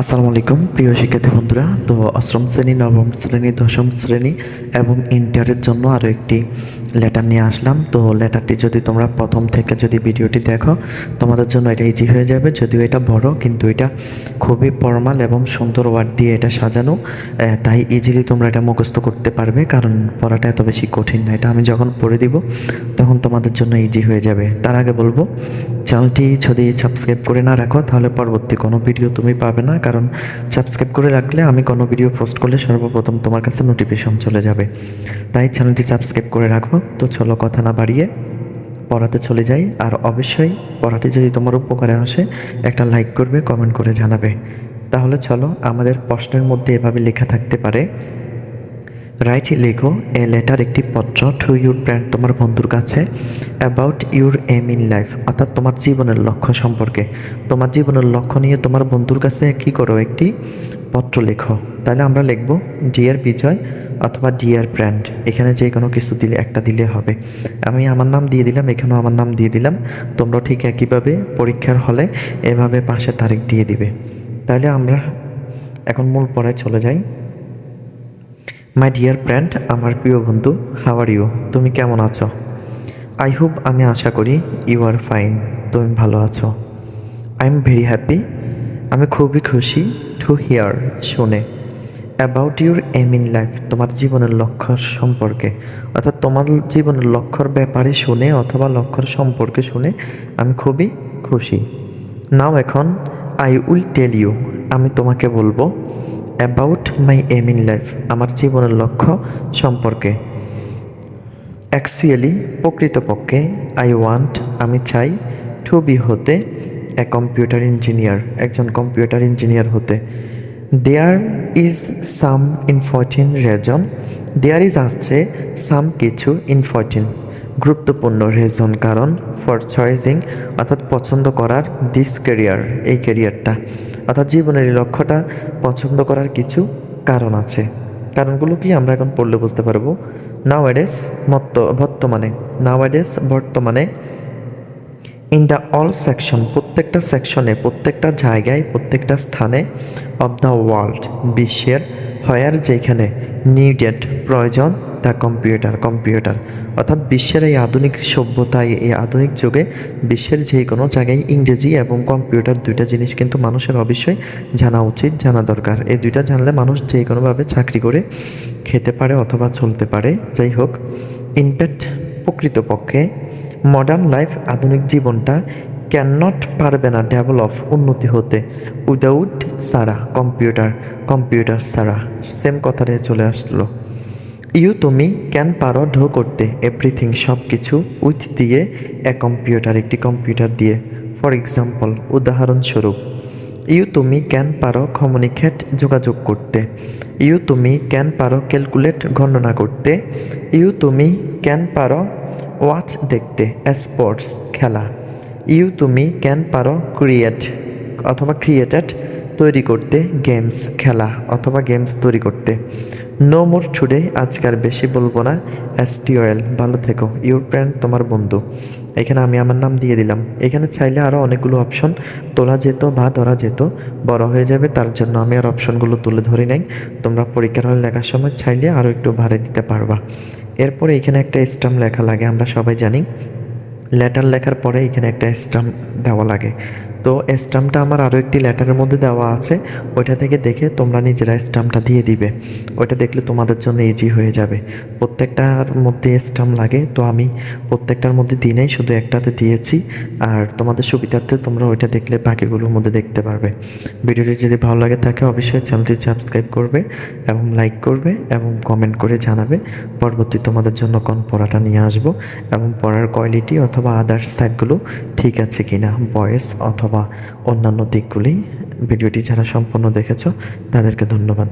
আসসালামু আলাইকুম, প্রিয় শিক্ষার্থী বন্ধুরা। তো অষ্টম শ্রেণি, নবম শ্রেণি, দশম শ্রেণি এবং ইন্টারের জন্য আরও একটি লেটার নিয়ে আসলাম। তো লেটারটি যদি তোমরা প্রথম থেকে যদি ভিডিওটি দেখো, তোমাদের জন্য এটা ইজি হয়ে যাবে। যদিও এটা বড়, কিন্তু এটা খুবই ফর্মাল এবং সুন্দর ওয়ার্ড দিয়ে এটা সাজানো। তাই ইজিলি তোমরা এটা মুখস্থ করতে পারবে, কারণ পড়াটা এত বেশি কঠিন না। এটা আমি যখন পড়ে দিব, তখন তোমাদের জন্য ইজি হয়ে যাবে। তার আগে বলব চ্যানেলটি যদি সাবস্ক্রাইব করে না রাখো, তাহলে পরবর্তী কোনো ভিডিও তুমি পাবে না। কারণ সাবস্ক্রাইব করে রাখলে আমি কোনো ভিডিও পোস্ট করলে সর্বপ্রথম তোমার কাছে নোটিফিকেশন চলে যাবে। তাই চ্যানেলটি সাবস্ক্রাইব করে রাখো। তো চলো কথা না বাড়িয়ে পড়াতে চলে যাই। আর অবশ্যই পড়াটি যদি তোমার উপকারে আসে, একটা লাইক করবে কমেন্ট করে জানাবে। তাহলে চলো আমাদের প্রশ্নের মধ্যে এভাবে লেখা থাকতে পারে। রাইট লেখো এ লেটার একটি পত্র টু ইউর ব্র্যান্ড তোমার বন্ধুর কাছে about your aim in life অর্থাৎ তোমার জীবনের লক্ষ্য সম্পর্কে। তোমার জীবনের লক্ষ্য নিয়ে তোমার বন্ধুর কাছে কি করো একটি পত্র লেখো। তাহলে আমরা লিখব ডিয়ার বিজয় অথবা ডিয়ার ব্র্যান্ড এখানে যে কোনো কিছু দিলে, একটা দিলে হবে। আমি আমার নাম দিয়ে দিলাম, এখানেও আমার নাম দিয়ে দিলাম। তোমরা ঠিক একইভাবে পরীক্ষার হলে এভাবে পাশে তারিখ দিয়ে দিবে। তাহলে আমরা এখন মূল পড়ায় চলে যাই। মাই ডিয়ার ফ্রেন্ড আমার প্রিয় বন্ধু হাওয়ার ইউ তুমি কেমন আছো? আই হোপ আমি আশা করি ইউ আর ফাইন তুমি ভালো আছো? আই এম ভেরি হ্যাপি আমি খুবই খুশি। টু হিয়ার শুনে about your aim in life তোমার জীবনের লক্ষ্য সম্পর্কে, অর্থাৎ তোমার জীবনের লক্ষ্যর ব্যাপারে শুনে অথবা লক্ষ্যর সম্পর্কে শুনে আমি খুবই খুশি। নাও এখন আই উইল টেল ইউ আমি তোমাকে বলব about my aim in life আমার জীবনের লক্ষ্য সম্পর্কে। অ্যাকচুয়ালি প্রকৃতপক্ষে আই ওয়ান্ট আমি চাই টু বি হতে এ কম্পিউটার ইঞ্জিনিয়ার একজন কম্পিউটার ইঞ্জিনিয়ার হতে। There is some important reason there is আসছে সাম কিছু ইনফর্টিন গুরুত্বপূর্ণ রেজন কারণ ফর চয়েসিং অর্থাৎ পছন্দ করার দিস ক্যারিয়ার এই ক্যারিয়ারটা অর্থাৎ জীবনের লক্ষ্যটা পছন্দ করার কিছু কারণ আছে। কারণগুলো কি আমরা এখন পড়লে বুঝতে পারব? নাও এডেস বর্তমানে নাও এডেস বর্তমানে ইন দ্য অল সেকশন প্রত্যেকটা সেকশনে প্রত্যেকটা জায়গায়, প্রত্যেকটা স্থানে অব দ্য ওয়ার্ল্ড বিশ্বের, হয়ার যেখানে নিডেড প্রয়োজন দ্য কম্পিউটার কম্পিউটার অর্থাৎ বিশ্বের এই আধুনিক সভ্যতায়, এই আধুনিক যুগে বিশ্বের যে কোনো জায়গায় ইংরেজি এবং কম্পিউটার দুইটা জিনিস কিন্তু মানুষের অবশ্যই জানা উচিত, জানা দরকার। এই দুইটা জানলে মানুষ যে কোনোভাবে চাকরি করে খেতে পারে অথবা চলতে পারে। যাই হোক ইনফ্যাক্ট প্রকৃতপক্ষে মডার্ন লাইফ আধুনিক জীবনটা ক্যান নট পারবে না ডেভেলপ উন্নতি হতে। উইদাউট সারা কম্পিউটার কম্পিউটার সারা সেম কথাটাই চলে আসলো। ইউ তুমি ক্যান পারো ঢো করতে এভরিথিং সব কিছু উইথ দিয়ে এ কম্পিউটার একটি কম্পিউটার দিয়ে। ফর এক্সাম্পল উদাহরণস্বরূপ ইউ তুমি ক্যান পারো কমিউনিকেট যোগাযোগ করতে। ইউ তুমি ক্যান পারো ক্যালকুলেট গণনা করতে। ইউ তুমি ক্যান পারো ওয়াচ দেখতে, স্পোর্টস খেলা। ইউ তুমি ক্যান পারো ক্রিয়েট অথবা ক্রিয়েটেড তৈরি করতে, গেমস খেলা অথবা গেমস তৈরি করতে? নো মোর টুডে আজকার বেশি বলব না। এসটিওএল, ভালো থেকো। ইউর ফ্রেন্ড তোমার বন্ধু। এখানে আমি আমার নাম দিয়ে দিলাম। এখানে চাইলে আরও অনেকগুলো অপশন। তোলা যেত বা ধরা যেত, বড় হয়ে যাবে, তার জন্য আমি আর অপশনগুলো তুলে ধরি নাই। তোমরা পরীক্ষার হলে লেখার সময় চাইলে আরও একটু ভাড়ে দিতে পারবা। এরপরে এখানে একটা স্টাম্প লেখা লাগে, আমরা সবাই জানি। লেটার লেখার পরে এখানে একটা স্টাম্প দেওয়া লাগে। তো স্টাম্পটা আমার আরও একটি লেটারের মধ্যে দেওয়া আছে। ওইটা থেকে দেখে তোমরা নিজেরা স্টাম্পটা দিয়ে দিবে। ওইটা দেখলে তোমাদের জন্য ইজি হয়ে যাবে। প্রত্যেকটার মধ্যে স্টাম্প লাগে, তো আমি প্রত্যেকটার মধ্যে দিই নাই, শুধু একটাতে দিয়েছি। আর তোমাদের সুবিধার্থে তোমরা ওইটা দেখলে বাকিগুলোর মধ্যে দেখতে পারবে। ভিডিওটি যদি ভালো লাগে থাকে, অবশ্যই চ্যানেলটি সাবস্ক্রাইব করবে এবং লাইক করবে এবং কমেন্ট করে জানাবে। পরবর্তী তোমাদের জন্য কোন পড়াটা নিয়ে আসব এবং পড়ার কোয়ালিটি অথবা আদার্স সাইডগুলো ঠিক আছে কিনা ভয়েস অথবা অন্যান্য দিকগুলি ভিডিওটি যারা সম্পূর্ণ দেখেছ তাদেরকে ধন্যবাদ।